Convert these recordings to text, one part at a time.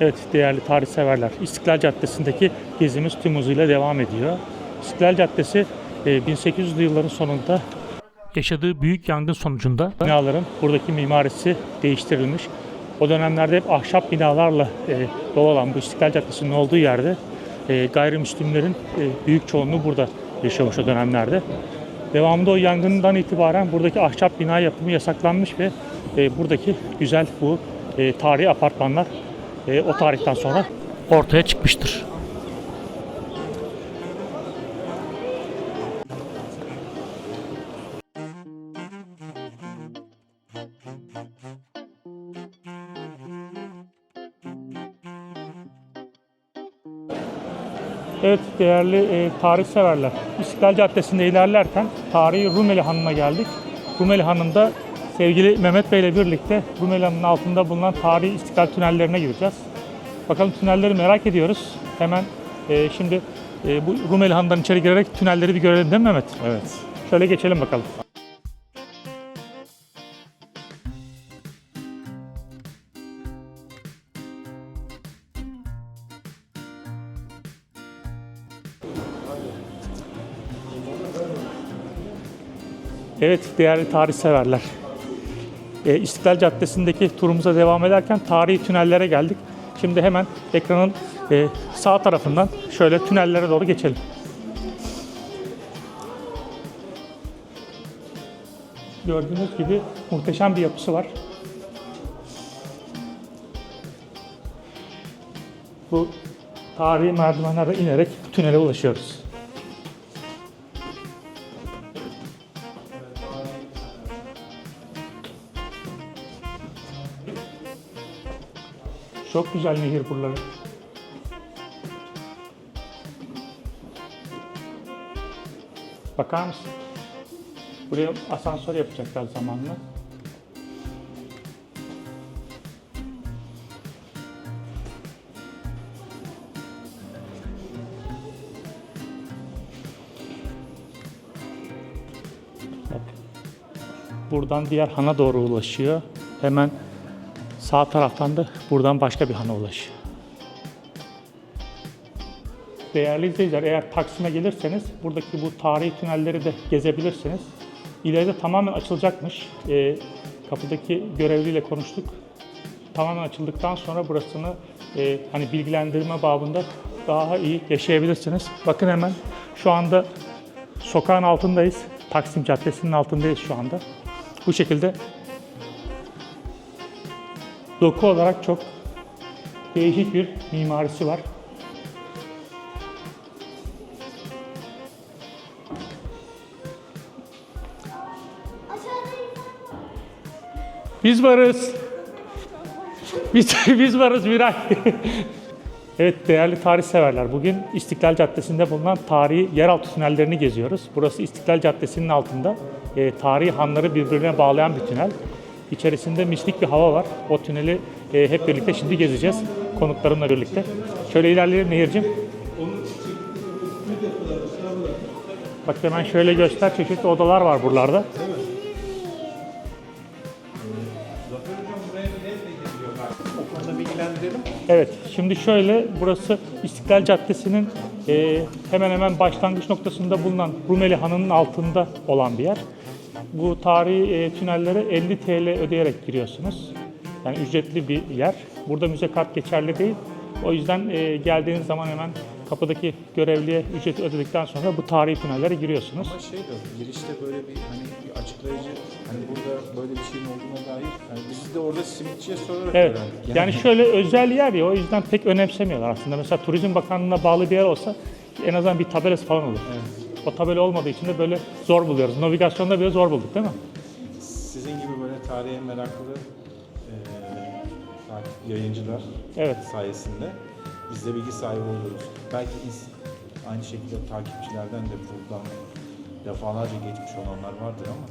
Evet değerli tarih severler. İstiklal Caddesi'ndeki gezimiz tüm hızıyla devam ediyor. İstiklal Caddesi e, 1800'lü yılların sonunda yaşadığı büyük yangın sonucunda binaların buradaki mimarisi değiştirilmiş. O dönemlerde hep ahşap binalarla e, dolu olan bu İstiklal Caddesi'nin olduğu yerde e, gayrimüslimlerin e, büyük çoğunluğu burada yaşamış o dönemlerde. Devamında o yangından itibaren buradaki ahşap bina yapımı yasaklanmış ve e, buradaki güzel bu e, tarihi apartmanlar e, o tarihten sonra ortaya çıkmıştır. Evet değerli e, tarih severler. İstiklal Caddesi'nde ilerlerken tarihi Rumeli Hanı'na geldik. Rumeli Hanı'nda sevgili Mehmet Bey ile birlikte Rumeli Hanı'nın altında bulunan tarihi İstiklal tünellerine gireceğiz. Bakalım tünelleri merak ediyoruz. Hemen e, şimdi e, bu Rumeli Hanı'ndan içeri girerek tünelleri bir görelim değil mi Mehmet? Evet. Şöyle geçelim bakalım. Evet değerli tarih severler. E, İstiklal Caddesi'ndeki turumuza devam ederken tarihi tünellere geldik. Şimdi hemen ekranın e, sağ tarafından şöyle tünellere doğru geçelim. Gördüğünüz gibi muhteşem bir yapısı var. Bu tarihi merdivenlerden inerek tünele ulaşıyoruz. Çok güzel nehir buraları. Bakar mısın? Buraya asansör yapacaklar zamanla. Bak. Buradan diğer hana doğru ulaşıyor. Hemen sağ taraftan da buradan başka bir hana ulaşıyor. Değerli izleyiciler eğer Taksim'e gelirseniz buradaki bu tarihi tünelleri de gezebilirsiniz. İleride tamamen açılacakmış. Ee, kapıdaki görevliyle konuştuk. Tamamen açıldıktan sonra burasını e, hani bilgilendirme babında daha iyi yaşayabilirsiniz. Bakın hemen şu anda sokağın altındayız. Taksim Caddesi'nin altındayız şu anda. Bu şekilde doku olarak çok değişik bir mimarisi var. Biz varız. Biz, biz varız Miray. evet değerli tarih severler. Bugün İstiklal Caddesi'nde bulunan tarihi yeraltı tünellerini geziyoruz. Burası İstiklal Caddesi'nin altında e, tarihi hanları birbirine bağlayan bir tünel. İçerisinde mistik bir hava var. O tüneli e, hep birlikte şimdi gezeceğiz. Konuklarımla birlikte. Şöyle ilerleyelim Nehir'cim. Bak hemen şöyle göster. Çeşitli odalar var buralarda. Evet, şimdi şöyle burası İstiklal Caddesi'nin e, hemen hemen başlangıç noktasında bulunan Rumeli Hanı'nın altında olan bir yer. Bu tarihi e, tünellere 50 TL ödeyerek giriyorsunuz. Yani ücretli bir yer. Burada müze kart geçerli değil. O yüzden e, geldiğiniz zaman hemen kapıdaki görevliye ücreti ödedikten sonra bu tarihi tünellere giriyorsunuz. Ama şey de girişte böyle bir hani bir açıklayıcı hani burada böyle bir şeyin olduğuna dair yani biz de orada simitçiye sorarak Evet. öğrendik. Yani şöyle özel yer ya o yüzden pek önemsemiyorlar aslında. Mesela Turizm Bakanlığı'na bağlı bir yer olsa en azından bir tabelası falan olur. O tabela olmadığı için de böyle zor buluyoruz. Navigasyonda bile zor bulduk değil mi? Sizin gibi böyle tarihe meraklı e, yayıncılar Evet. sayesinde biz de bilgi sahibi oluyoruz. Belki ins- aynı şekilde takipçilerden de buradan defalarca geçmiş olanlar vardır ama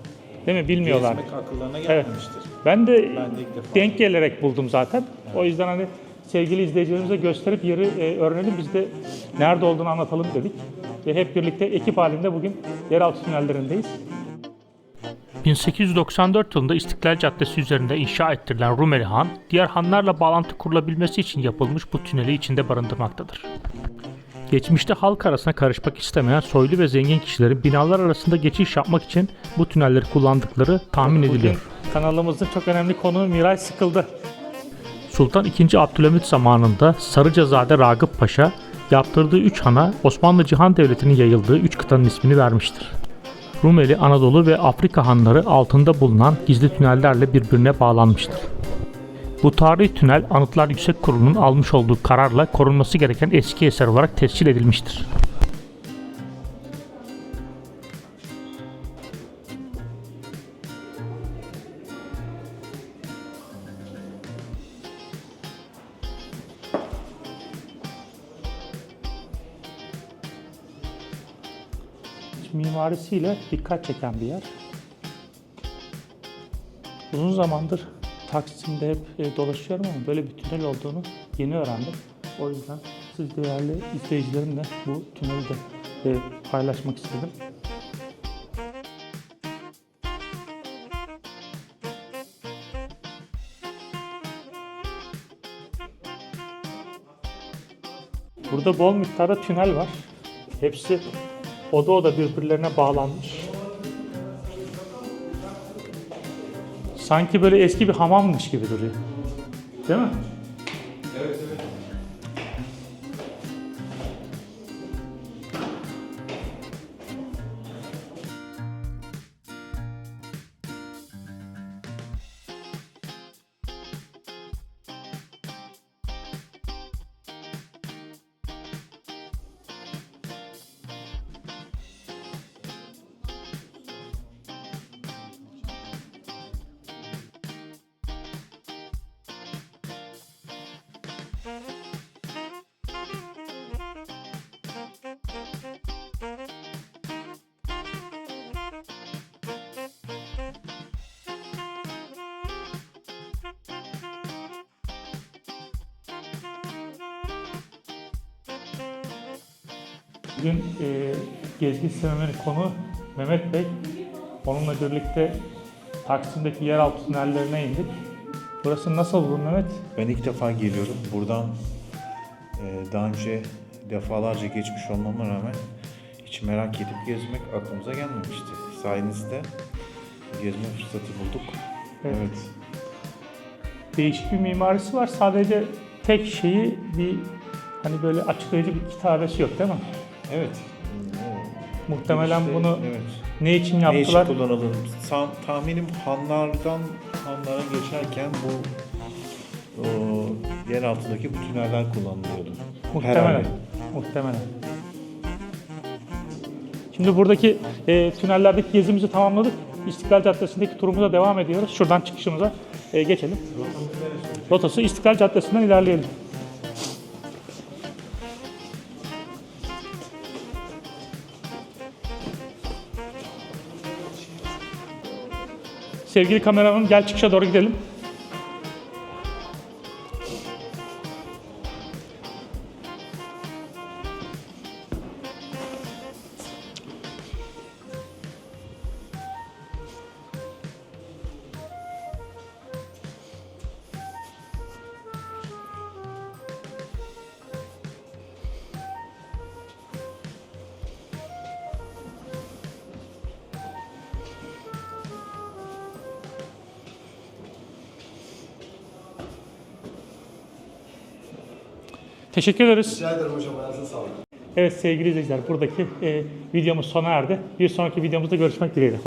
Değil mi? Bilmiyorlar. gezmek akıllarına Evet. gelmemiştir. Ben de Ben de denk gelerek buldum zaten. O yüzden hani sevgili izleyicilerimize gösterip yeri e, öğrenelim. Biz de nerede olduğunu anlatalım dedik. Ve hep birlikte ekip halinde bugün yeraltı tünellerindeyiz. 1894 yılında İstiklal Caddesi üzerinde inşa ettirilen Rumeli Han, diğer hanlarla bağlantı kurulabilmesi için yapılmış bu tüneli içinde barındırmaktadır. Geçmişte halk arasına karışmak istemeyen soylu ve zengin kişilerin binalar arasında geçiş yapmak için bu tünelleri kullandıkları tahmin ediliyor. Kanalımızın çok önemli konuğu Miray Sıkıldı. Sultan II. Abdülhamit zamanında Sarıcazade Ragıp Paşa yaptırdığı üç hana Osmanlı Cihan Devleti'nin yayıldığı üç kıtanın ismini vermiştir. Rumeli, Anadolu ve Afrika hanları altında bulunan gizli tünellerle birbirine bağlanmıştır. Bu tarihi tünel Anıtlar Yüksek Kurulu'nun almış olduğu kararla korunması gereken eski eser olarak tescil edilmiştir. Mimarisiyle dikkat çeken bir yer. Uzun zamandır Taksim'de hep e, dolaşıyorum ama böyle bir tünel olduğunu yeni öğrendim. O yüzden siz değerli izleyicilerimle bu tüneli de e, paylaşmak istedim. Burada bol miktarda tünel var. Hepsi oda oda birbirlerine bağlanmış. Sanki böyle eski bir hamammış gibi duruyor. Değil mi? Bugün e, Gezgin Sineme'nin konu Mehmet Bey. Onunla birlikte Taksim'deki yeraltı tünellerine indik. Burası nasıl bu Mehmet? Ben ilk defa geliyorum. Buradan e, daha önce defalarca geçmiş olmama rağmen hiç merak edip gezmek aklımıza gelmemişti. Sayenizde gezme fırsatı bulduk. Evet. Evet. Değişik bir mimarisi var. Sadece tek şeyi bir hani böyle açıklayıcı bir kitabesi yok değil mi? Evet. Muhtemelen İşte, bunu evet. ne için Ne için yaptılar? kullanılır? Sa- tahminim hanlardan hanlara geçerken bu o, yer altındaki bu tüneller kullanılıyordu. Muhtemelen. Herhalde. Muhtemelen. Şimdi buradaki e, tünellerdeki gezimizi tamamladık. İstiklal Caddesi'ndeki turumuza devam ediyoruz. Şuradan çıkışımıza e, geçelim. Rotası İstiklal Caddesi'nden ilerleyelim. Sevgili kameramanım gel çıkışa doğru gidelim. Teşekkür ederiz. Rica ederim hocam. Ayağınıza sağlık. Evet sevgili izleyiciler buradaki e, videomuz sona erdi. Bir sonraki videomuzda görüşmek dileğiyle.